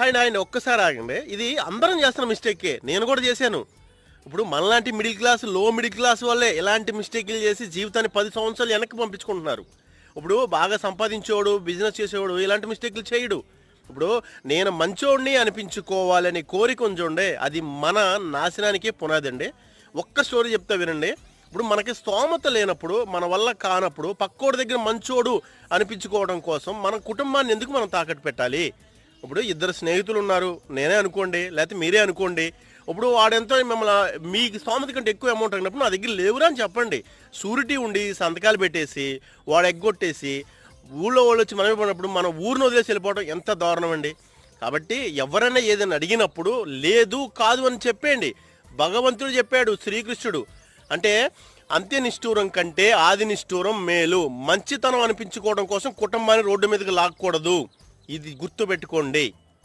Hi ఆయన ఒక్కసారి ఆగండి. ఇది అందరం చేస్తున్న మిస్టేకే. నేను కూడా చేశాను. ఇప్పుడు మనలాంటి మిడిల్ క్లాస్లో మిడిల్ క్లాస్ వాళ్ళే ఇలాంటి మిస్టేక్లు చేసి జీవితాన్ని పది సంవత్సరాలు వెనక్కి పంపించుకుంటున్నారు. ఇప్పుడు బాగా సంపాదించేవాడు బిజినెస్ చేసేవాడు ఇలాంటి మిస్టేక్లు చేయడు. ఇప్పుడు నేను మంచోడిని అనిపించుకోవాలని కోరిక ఉంచండి అది మన నాశనానికి పునాది అండి ఒక్క స్టోరీ చెప్తా వినండి. ఇప్పుడు మనకి స్తోమత లేనప్పుడు మన వల్ల కానప్పుడు పక్కోడి దగ్గర మంచోడు అనిపించుకోవడం కోసం మన కుటుంబాన్ని ఎందుకు మనం తాకట్టు పెట్టాలి? ఇప్పుడు ఇద్దరు స్నేహితులు ఉన్నారు. నేనే అనుకోండి లేకపోతే మీరే అనుకోండి. ఇప్పుడు వాడెంతో మిమ్మల్ని మీకు స్తోమత కంటే ఎక్కువ అమౌంట్ అయినప్పుడు నా దగ్గర లేవురా అని చెప్పండి. షూరిటీ ఉండి సంతకాలు పెట్టేసి వాడు ఎగ్గొట్టేసి ఊళ్ళో వాళ్ళు వచ్చి మనమే పడినప్పుడు మనం ఊరిని వదిలేసి వెళ్ళిపోవడం ఎంత దారుణం అండి. కాబట్టి ఎవరైనా ఏదైనా అడిగినప్పుడు లేదు కాదు అని చెప్పేయండి. భగవంతుడు చెప్పాడు శ్రీకృష్ణుడు. అంటే అంత్య నిష్ఠూరం కంటే ఆది నిష్ఠూరం మేలు. మంచితనం అనిపించుకోవడం కోసం కుటుంబాన్ని రోడ్డు మీదకి లాక్కూడదు. ఇది గుర్తుపెట్టుకోండి.